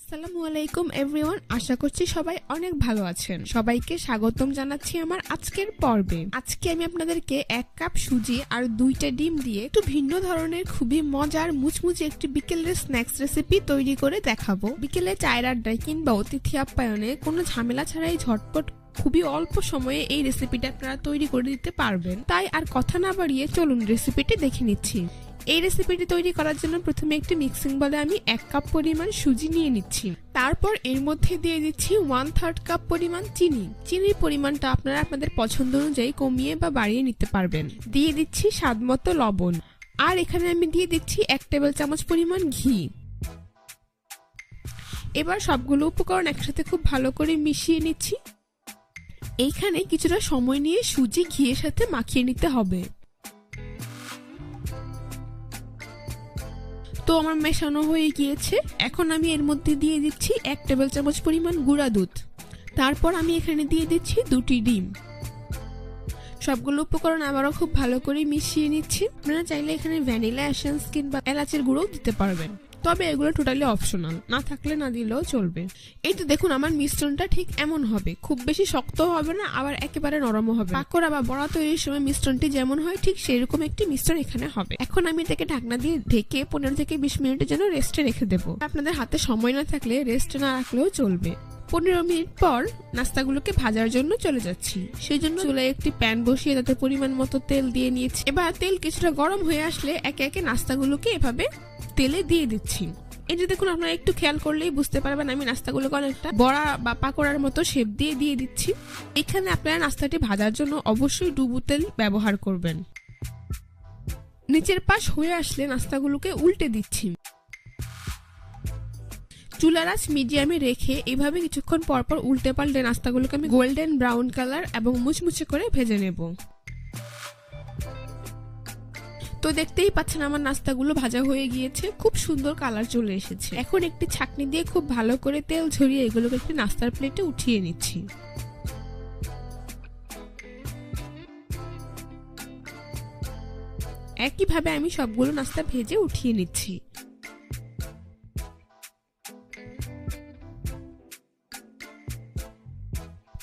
আসসালামু আলাইকুম এভরিওয়ান আশা করছি সবাই অনেক ভালো আছেন। সবাইকে স্বাগতম জানাচ্ছি আমার আজকের পর্বে। আজকে আমি আপনাদেরকে এক কাপ সুজি আর দুইটা ডিম দিয়ে একটু ভিন্ন ধরনের, খুবই মজার, মুচমুচে একটি বিকেলের স্ন্যাক্স রেসিপি তৈরি করে দেখাবো। বিকেলে চায়ের আড্ডায় কিংবা অতিথি আপ্যায়নে কোনো ঝামেলা ছাড়াই ঝটপট, খুবই অল্প সময়ে এই রেসিপিটা আপনারা তৈরি করে দিতে পারবেন। তাই আর কথা না বাড়িয়ে চলুন রেসিপিটি দেখে নিচ্ছি। এই রেসিপিটি তৈরি করার জন্য প্রথমে একটি মিক্সিং বলে আমি এক কাপ পরিমাণ সুজি নিয়ে নিচ্ছি। তারপর এর মধ্যে দিয়ে দিচ্ছি ওয়ান থার্ড কাপ পরিমাণ চিনি। চিনির পরিমাণটা আপনারা আপনাদের পছন্দ অনুযায়ী কমিয়ে বা বাড়িয়ে নিতে পারবেন। দিয়ে দিচ্ছি স্বাদ মতো লবণ। আর এখানে আমি দিয়ে দিচ্ছি এক টেবিল চামচ পরিমাণ ঘি। এবার সবগুলো উপকরণ একসাথে খুব ভালো করে মিশিয়ে নিচ্ছি। এইখানে কিছুটা সময় নিয়ে সুজি ঘিয়ের সাথে মাখিয়ে নিতে হবে। তো আমার মেশানো হয়ে গিয়েছে। এখন আমি এর মধ্যে দিয়ে দিচ্ছি এক টেবিল চামচ পরিমাণ গুঁড়া দুধ। তারপর আমি এখানে দিয়ে দিচ্ছি দুটি ডিম। সবগুলো উপকরণ আবারও খুব ভালো করে মিশিয়ে নিচ্ছি। আপনারা চাইলে এখানে ভ্যানিলা, এসেন্স কিংবা এলাচের গুঁড়োও দিতে পারবেন। তবে এগুলো টোটালি অপশনাল না থাকলে না দিলেও চলবে। এই তো দেখুন, আমার মিশ্রণটা ঠিক এমন হবে। খুব বেশি শক্ত হবে না, আবার একেবারে নরমও হবে পাকোড়া বা বড়া তৈরির সময় মিশ্রণটি যেমন হয়, ঠিক সেরকম একটি মিশ্রণ এখানে হবে। এখন আমি এটাকে ঢাকনা দিয়ে ঢেকে পনেরো থেকে বিশ মিনিটের জন্য রেস্টে রেখে দেবো। আপনাদের হাতে সময় না থাকলে রেস্টে না রাখলেও চলবে। পনেরো মিনিট পর নাস্তাগুলোকে ভাজার জন্য চলে যাচ্ছি। সেই জন্য চুলায় একটি প্যান বসিয়ে তাতে পরিমাণ মতো তেল দিয়ে নিয়েছি। এবার তেল কিছুটা গরম হয়ে আসলে একে একে নাস্তাগুলোকে এভাবে তেলে দিয়ে দিচ্ছি। যে দেখুন, আপনারা একটু খেয়াল করলেই বুঝতে পারবেন আমি নাস্তাগুলোকে অনেকটা বড়া বা পাকোড়ার মতো শেপ দিয়ে দিয়ে দিচ্ছি। এখানে আপনারা নাস্তাটি ভাজার জন্য অবশ্যই ডুবু তেল ব্যবহার করবেন। নিচের পাশ হয়ে আসলে নাস্তাগুলোকে উল্টে দিচ্ছি। চুলার আঁচ মিডিয়ামে রেখে এভাবে কিছুক্ষণ পরপর উল্টে পাল্টে নাস্তাগুলোকে আমি গোল্ডেন ব্রাউন কালার এবং মুচমুচে করে ভেজে নেব। তো দেখতেই পাচ্ছেন আমার নাস্তাগুলো ভাজা হয়ে গিয়েছে, খুব সুন্দর কালার চলে এসেছে। এখন একটি ছাকনি দিয়ে খুব ভালো করে তেল ঝরিয়ে এগুলোকে একটি নাস্তার প্লেটে উঠিয়ে নিচ্ছি। একইভাবে আমি সবগুলো নাস্তা ভেজে উঠিয়ে নিচ্ছি।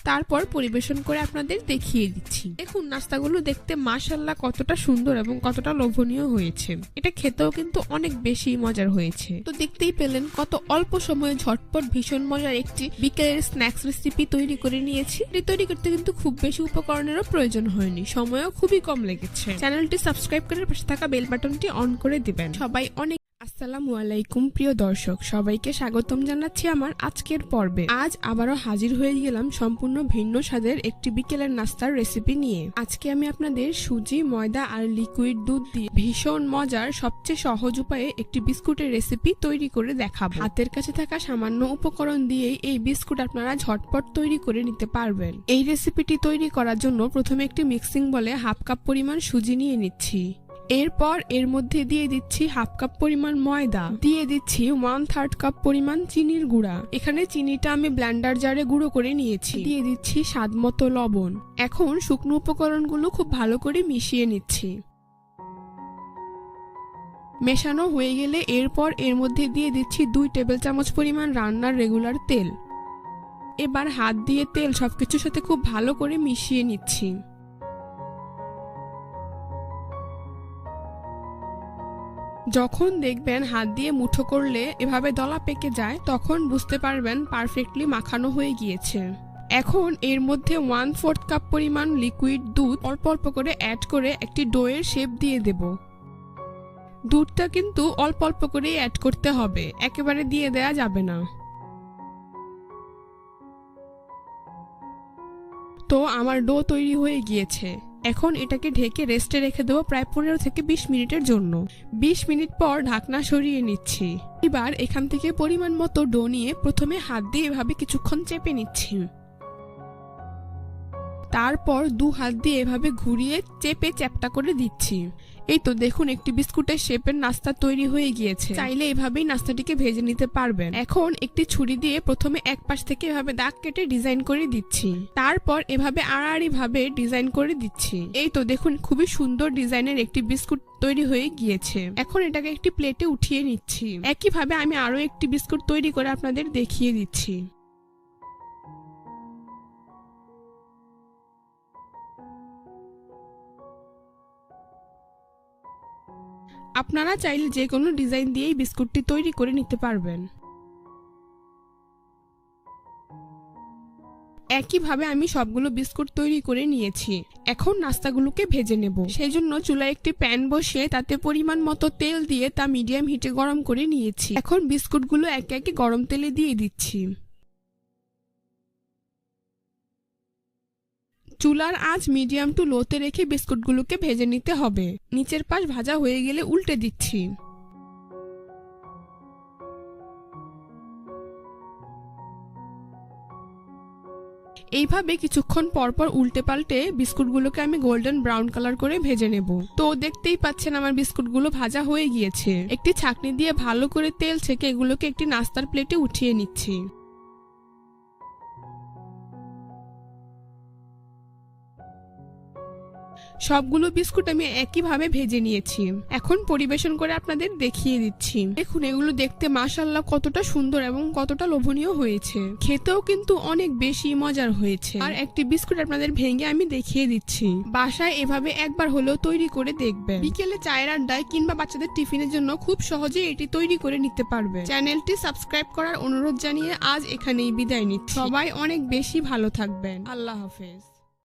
তারপর পরিবেশন করে আপনাদের দেখিয়ে দিচ্ছি। দেখুন, নাস্তাগুলো দেখতে মাশাল্লাহ কতটা সুন্দর এবং কতটা লোভনীয় হয়েছে। এটা খেতেও কিন্তু অনেক বেশি মজার হয়েছে। তো দেখতেই পেলেন কত অল্প সময়ে ঝটপট ভীষণ মজার একটি বিকেলের স্ন্যাক্স রেসিপি তৈরি করে নিয়েছি। এটি তৈরি করতে কিন্তু খুব বেশি উপকরণেরও প্রয়োজন হয়নি। সময়ও খুবই কম লেগেছে। চ্যানেলটি সাবস্ক্রাইব করে পাশে থাকা বেল বাটনটি অন করে দিবেন। সবাই অনেক আসসালামু আলাইকুম, প্রিয় দর্শক। সবাইকে স্বাগতম জানাচ্ছি আমার আজকের পর্বে। আজ আবারও হাজির হয়ে গেলাম সম্পূর্ণ ভিন্ন স্বাদের একটি বিকেলের নাস্তার রেসিপি নিয়ে। আজকে আমি আপনাদের সুজি, ময়দা আর লিকুইড দুধ দিয়ে ভীষণ মজার, সবচেয়ে সহজ উপায়ে একটি বিস্কুটের রেসিপি তৈরি করে দেখাবো। হাতের কাছে থাকা সামান্য উপকরণ দিয়েই এই বিস্কুট আপনারা ঝটপট তৈরি করে নিতে পারবেন। এই রেসিপিটি তৈরি করার জন্য প্রথমে একটি মিক্সিং বলে হাফ কাপ পরিমাণ সুজি নিয়ে নিচ্ছি। এরপর এর মধ্যে দিয়ে দিচ্ছি হাফ কাপ পরিমাণ ময়দা, দিয়ে দিচ্ছি ওয়ান থার্ড কাপ পরিমাণ চিনির গুঁড়া। এখানে চিনিটা আমি ব্ল্যান্ডার জারে গুঁড়ো করে নিয়েছি। দিয়ে দিচ্ছি স্বাদ মতো লবণ। এখন শুকনো উপকরণগুলো খুব ভালো করে মিশিয়ে নিচ্ছি। মেশানো হয়ে গেলে এরপর এর মধ্যে দিয়ে দিচ্ছি দুই টেবিল চামচ পরিমাণ রান্নার রেগুলার তেল। এবার হাত দিয়ে তেল সবকিছুর সাথে খুব ভালো করে মিশিয়ে নিচ্ছি। যখন দেখবেন হাত দিয়ে মুঠো করলে এভাবে দলা পেকে যায়, তখন বুঝতে পারবেন পারফেক্টলি মাখানো হয়ে গিয়েছে। এখন এর মধ্যে ওয়ান ফোর্থ কাপ পরিমাণ লিকুইড দুধ অল্প অল্প করে অ্যাড করে একটি ডোয়ের শেপ দিয়ে দেব। দুধটা কিন্তু অল্প অল্প করেই অ্যাড করতে হবে, একেবারে দিয়ে দেয়া যাবে না। তো আমার ডো তৈরি হয়ে গিয়েছে। এখন এটাকে ঢেকে রেস্টে রেখে দেবো প্রায় পনেরো থেকে বিশ মিনিটের জন্য। বিশ মিনিট পর ঢাকনা সরিয়ে নিচ্ছি। এবার এখান থেকে পরিমাণ মতো ডো নিয়ে প্রথমে হাত দিয়ে এভাবে কিছুক্ষণ চেপে নিচ্ছি। তারপর দু হাত দিয়ে এভাবে ঘুরিয়ে চেপে চ্যাপটা করে দিচ্ছি। এই তো দেখুন, একটি বিস্কুটের শেপের নাস্তা তৈরি হয়ে গিয়েছে। চাইলে এভাবেই নাস্তাটিকে ভেজে নিতে পারবেন। এখন একটি ছুরি দিয়ে প্রথমে এক পাশ থেকে এভাবে দাগ কেটে ডিজাইন করে দিচ্ছি। তারপর এভাবে আড়াআড়ি ভাবে ডিজাইন করে দিচ্ছি। এই তো দেখুন, খুবই সুন্দর ডিজাইনের একটি বিস্কুট তৈরি হয়ে গিয়েছে। এখন এটাকে একটি প্লেটে উঠিয়ে নিচ্ছি। একইভাবে আমি আরও একটি বিস্কুট তৈরি করে আপনাদের দেখিয়ে দিচ্ছি। আপনারা চাইলে যে কোনো ডিজাইন দিয়েই বিস্কুটটি তৈরি করে নিতে পারবেন। একইভাবে আমি সবগুলো বিস্কুট তৈরি করে নিয়েছি। এখন নাস্তাগুলোকে ভেজে নেব। সেই জন্য চুলায় একটি প্যান বসিয়ে তাতে পরিমাণ মতো তেল দিয়ে তা মিডিয়াম হিটে গরম করে নিয়েছি। এখন বিস্কুটগুলো একে একে গরম তেলে দিয়ে দিচ্ছি। চুলার আঁচ মিডিয়াম টু লোতে রেখে বিস্কুটগুলোকে ভেজে নিতে হবে। নিচের পাশ ভাজা হয়ে গেলে উল্টে দিচ্ছি। এইভাবে কিছুক্ষণ পরপর উল্টে পাল্টে বিস্কুটগুলোকে আমি গোল্ডেন ব্রাউন কালার করে ভেজে নেব। তো দেখতেই পাচ্ছেন আমার বিস্কুটগুলো ভাজা হয়ে গিয়েছে। একটি ছাকনি দিয়ে ভালো করে তেল ছেঁকে এগুলোকে একটি নাস্তার প্লেটে উঠিয়ে নিচ্ছি। সবগুলো বিস্কুট আমি একইভাবে ভেজে নিয়েছি। এখন পরিবেশন করে আপনাদের দেখিয়ে দিচ্ছি। দেখুন, এগুলো দেখতে মাসাল্লাহ কতটা সুন্দর এবং কতটা লোভনীয় হয়েছে। খেতেও কিন্তু অনেক বেশি মজার হয়েছে। আর একটি বিস্কুট আপনাদের ভেঙে আমি দেখিয়ে দিচ্ছি। বাসায় এভাবে একবার হলেও তৈরি করে দেখবেন। বিকেলে চায়ের আড্ডায় কিংবা বাচ্চাদের টিফিনের জন্য খুব সহজে এটি তৈরি করে নিতে পারবে। চ্যানেলটি সাবস্ক্রাইব করার অনুরোধ জানিয়ে আজ এখানেই বিদায় নিচ্ছি। সবাই অনেক বেশি ভালো থাকবেন। আল্লাহ হাফেজ।